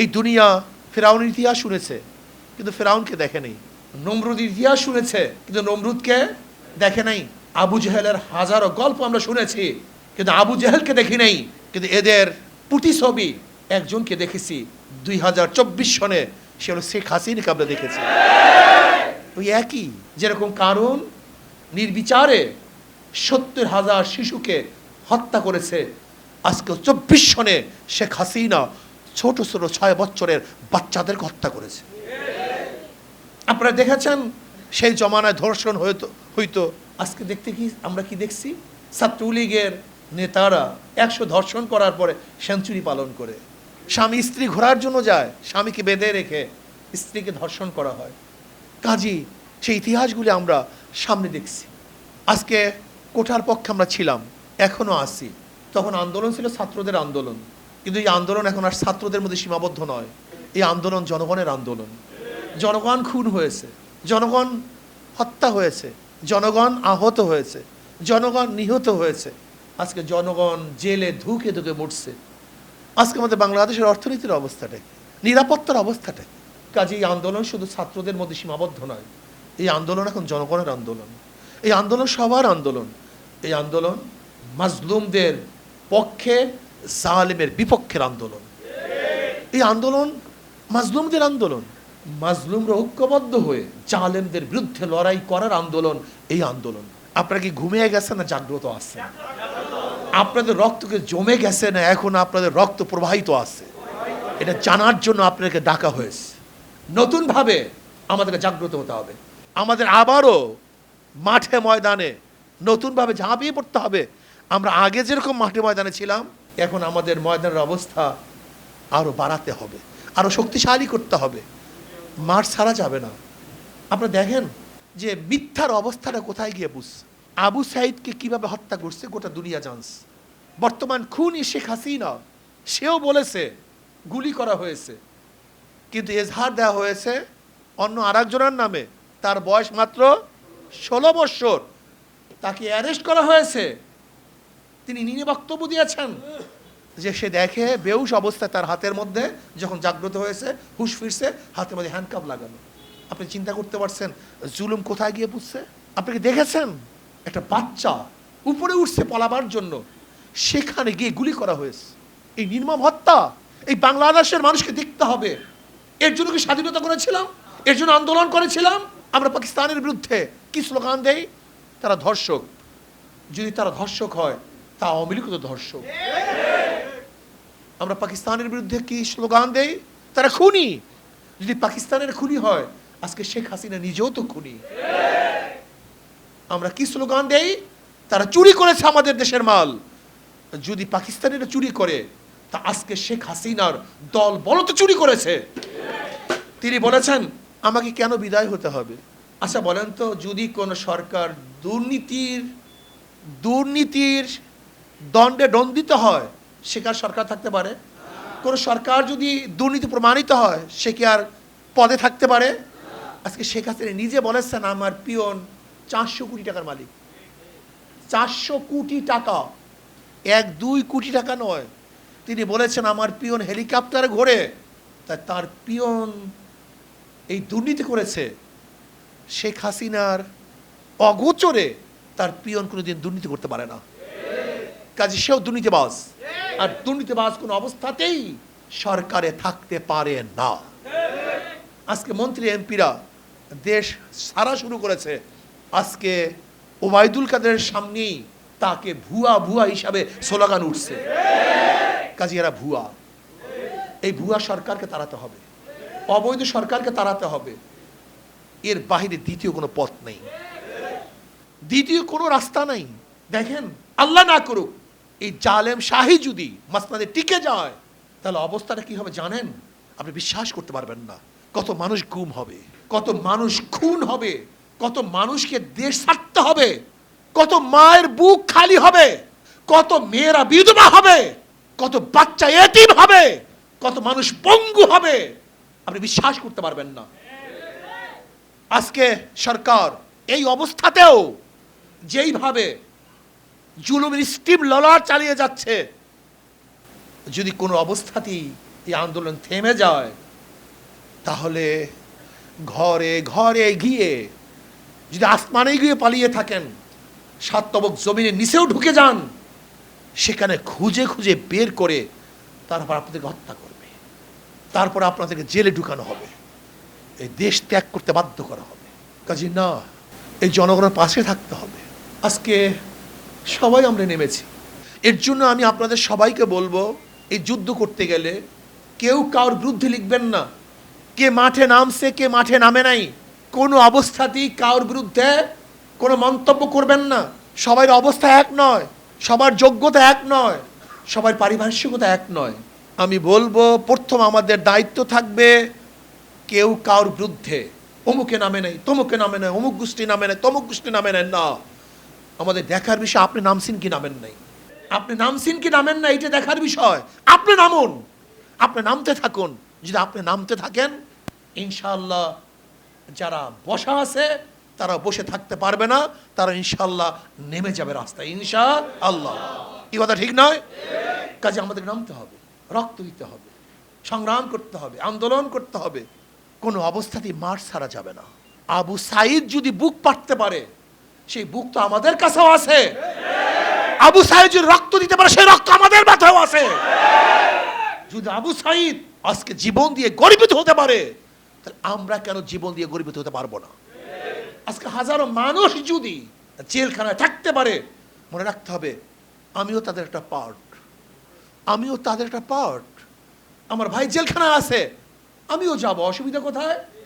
এই দুনিয়া ফেরাউনের ইতিহাস শুনেছে, কিন্তু ফেরাউনকে দেখে নেই। নমরুদের ইতিহাস শুনেছে, কিন্তু নমরুদকে দেখে নাই। আবু জেহেলের হাজারো গল্প আমরা শুনেছি, কিন্তু আবু জেহেলকে দেখি নাই। কিন্তু এদের প্রতিছবি একজনকে দেখেছি, দুই হাজার চব্বিশ সনে, সে হলো শেখ হাসিনাকে আমরা দেখেছি। ওই একই, যেরকম কারণ নির্বিচারে সত্তর হাজার শিশুকে হত্যা করেছে আজকে চব্বিশ সনে শেখ হাসিনা ছোট ছোট ছয় বছরের বাচ্চাদেরকে হত্যা করেছে। আপনারা দেখেছেন? সেই জমানায় ধর্ষণ হয়তো, হইতো। আজকে দেখতে কি, আমরা কি দেখছি? ছাত্রলীগের নেতারা একশো ধর্ষণ করার পরে সেঞ্চুরি পালন করে। স্বামী স্ত্রী ঘোরার জন্য যায়, স্বামীকে বেঁধে রেখে স্ত্রীকে ধর্ষণ করা হয়। কাজী, সেই ইতিহাসগুলি আমরা সামনে দেখছি। আজকে কোঠার পক্ষে আমরা ছিলাম এখনও আছি। তখন আন্দোলন ছিল ছাত্রদের আন্দোলন। কিন্তু এই আন্দোলন এখন আর ছাত্রদের মধ্যে সীমাবদ্ধ নয়। এই আন্দোলন জনগণের আন্দোলন। জনগণ খুন হয়েছে, জনগণ হত্যা হয়েছে, জনগণ আহত হয়েছে, জনগণ নিহত হয়েছে। আজকে জনগণ জেলে ধুকে ধুকে মরছে। আজকে আমাদের বাংলাদেশের অর্থনীতির অবস্থাটা নিরাপত্তার অবস্থাটা কাজে এই আন্দোলন শুধু ছাত্রদের মধ্যে সীমাবদ্ধ নয়, এই আন্দোলন এখন জনগণের আন্দোলন। এই আন্দোলন সবার আন্দোলন। এই আন্দোলন মাজলুমদের পক্ষে জালেমের বিপক্ষের আন্দোলন। এই আন্দোলন মাজলুমদের আন্দোলন। মাজলুমরা ঐক্যবদ্ধ হয়ে জালেমদের বিরুদ্ধে লড়াই করার আন্দোলন, এই আন্দোলন। আপনারা কি ঘুমিয়ে গেছেন না জাগ্রত আছে আপনাদের রক্তকে জমে গেছে না এখন আপনাদের রক্ত প্রবাহিত আছে? এটা জানার জন্য আপনাকে ডাকা হয়েছে। নতুনভাবে আমাদেরকে জাগ্রত হতে হবে। আমাদের আবারও মাঠে ময়দানে নতুনভাবে ঝাঁপিয়ে পড়তে হবে। আমরা আগে যেরকম মাঠে ময়দানে ছিলাম এখন আমাদের ময়দানের অবস্থা আরও বাড়াতে হবে আরও শক্তিশালী করতে হবে। মাঠ ছাড়া যাবে না। আপনারা দেখেন যে মিথ্যার অবস্থাটা কোথায় গিয়ে বুঝ আবু সাইদকে কীভাবে হত্যা করছে গোটা দুনিয়া জানস বর্তমান খুনি শেখ হাসিনা, সেও বলেছে, গুলি করা হয়েছে। কিন্তু এজহার দেওয়া হয়েছে অন্য আরেকজনের নামে। তার বয়স মাত্র ষোলো বৎসর তাকে অ্যারেস্ট করা হয়েছে। তিনি নিজে বক্তব্য দিয়েছেন। যে সে দেখে বেউস অবস্থায় তার হাতের মধ্যে যখন জাগ্রত হয়েছে, হুশ ফিরছে, হাতের মধ্যে হ্যান্ডকাপ লাগানো। আপনি চিন্তা করতে পারছেন, জুলুম কোথায় গিয়ে বুঝছে আপনি কি দেখেছেন? একটা বাচ্চা উপরে উঠছে পলাবার জন্য। সেখানে গিয়ে গুলি করা হয়েছে। এই নির্মম হত্যা, এই বাংলাদেশের মানুষকে দেখতে হবে। এর জন্য কি স্বাধীনতা করেছিলাম? এর জন্য আন্দোলন করেছিলাম? আমরা পাকিস্তানের বিরুদ্ধে কি স্লোগান দেই? তারা ধর্ষক। যদি তারা ধর্ষক হয় তা আওয়ামী তো ধর্ষক। আমরা পাকিস্তানের বিরুদ্ধে কি স্লোগান দেই? তারা খুনি। যদি পাকিস্তানের খুনি হয়, আজকে শেখ হাসিনা নিজেও তো খুনি। আমরা কি স্লোগান দেই? তারা চুরি করেছে আমাদের দেশের মাল। যদি পাকিস্তানিরা চুরি করে, তা আজকে শেখ হাসিনার দল বলো তো চুরি করেছে। তিনি বলেছেন, আমাকে কেন বিদায় হতে হবে? আচ্ছা বলেন তো, যদি কোনো সরকার দুর্নীতির দুর্নীতির দণ্ডে দণ্ডিত হয়, সে কি আর সরকার থাকতে পারে? কোনো সরকার যদি দুর্নীতি প্রমাণিত হয়, সে কি আর পদে থাকতে পারে? আজকে শেখ হাসিনা নিজে বলেছেন, আমার পিয়ন চারশো কোটি টাকার মালিক। চারশো কোটি টাকা, এক, দুই কোটি টাকা নয়। তিনি বলেছেন, আমার পিয়ন হেলিকপ্টারে ঘোরে। তা তার পিয়ন এই দুর্নীতি করেছে। শেখ হাসিনার অগোচরে তার পিয়ন কোনোদিন দুর্নীতি করতে পারে না। কাজে সেও দুর্নীতিবাজ। আর দুর্নীতিবাজ কোনো অবস্থাতেই সরকারে থাকতে পারে না। আজকে মন্ত্রী, এমপিরা দেশ সারা শুরু করেছে। আজকে ওবায়দুল কাদের সামনেই তাকে ভুয়া ভুয়া হিসাবে স্লোগান উঠছে। কাজে এরা ভুয়া। এই ভুয়া সরকারকে তাড়াতে হবে। অবৈধ সরকারকে তাড়াতে হবে। এর বাহিরে দ্বিতীয় কোনো পথ নেই। দ্বিতীয় কোনো রাস্তা নাই। দেখেন, আল্লাহ না করুক এই জালেম শাহী যদি মাসনাদে টিকে যায়, তাহলে অবস্থাটা কি হবে জানেন? আপনি বিশ্বাস করতে পারবেন না। কত মানুষ গুম হবে, কত মানুষ খুন হবে, কত মানুষকে দেশ ছাড়তে হবে, কত মায়ের বুক খালি হবে, কত মেয়েরা বিধবা হবে, কত বাচ্চা এতিম হবে, কত মানুষ পঙ্গু হবে। আপনি বিশ্বাস করতে পারবেন না। আজকে সরকার এই অবস্থাতেও যেইভাবে জুলুমের স্টিম ললার চালিয়ে যাচ্ছে। যদি কোনো অবস্থাতেই এই আন্দোলন থেমে যায়, তাহলে ঘরে ঘরে গিয়ে, যদি আসমানে গিয়ে পালিয়ে থাকেন সাত তবক জমিনের নিচেও ঢুকে যান, সেখানে খুঁজে খুঁজে বের করে তারপর আপনাদেরকে হত্যা করবে। তারপর আপনাদেরকে জেলে ঢুকানো হবে। এই দেশ ত্যাগ করতে বাধ্য করা হবে। কাজে না, এই জনগণের পাশে থাকতে হবে। আজকে সবাই আমরা নেমেছি। এর জন্য আমি আপনাদের সবাইকে বলব, এই যুদ্ধ করতে গেলে কেউ কারোর বিরুদ্ধে লিখবেন না। কে মাঠে নামছে, কে মাঠে নামে নাই, কোনো অবস্থাতেই কারোর বিরুদ্ধে কোনো মন্তব্য করবেন না। সবার অবস্থা এক নয়, সবার যোগ্যতা এক নয়, সবার পারিভাষিকতা এক নয়। আমি বলব, প্রথম আমাদের দায়িত্ব থাকবে কেউ কারোর বিরুদ্ধে। অমুকে নামে নেই, তমুকে নামে নেই, অমুক গোষ্ঠী নামে নেই, তমুক গোষ্ঠী নামে নেন না। আমাদের দেখার বিষয়, আপনি নামছেন কি নামেন নাই? আপনি নামছেন কি নামেন না এটা দেখার বিষয়। আপনি নামুন। আপনি নামতে থাকুন। যদি আপনি নামতে থাকেন ইনশাল্লাহ যারা বসা আছে, তারা বসে থাকতে পারবে না, তারা ইনশাল্লাহ নেমে যাবে রাস্তায় ইনশা আল্লাহ কি কথা ঠিক নয়? কাজে আমাদের নামতে হবে, রক্ত দিতে হবে, সংগ্রাম করতে হবে, আন্দোলন করতে হবে। কোনো অবস্থাতেই মার ছাড়া যাবে না। আবু সাইদ যদি বুক পাটতে পারে সেই বুক তো আমাদের কাছেও আছে। আবু যদি রক্ত দিতে পারে, সেই রক্ত আমাদের মাথাও আছে। যদি আবু সাইদ আজকে জীবন দিয়ে গর্বিত হতে পারে, তাহলে আমরা কেন জীবন দিয়ে গর্বিত হতে পারব না? আজকে হাজারো মানুষ যদি জেলখানায় থাকতে পারে, মনে রাখতে হবে, আমিও তাদের একটা পার্ট আমিও তাদের একটা পার্ট আমার ভাই জেলখানা আছে, আমিও যাব, অসুবিধা কোথায়?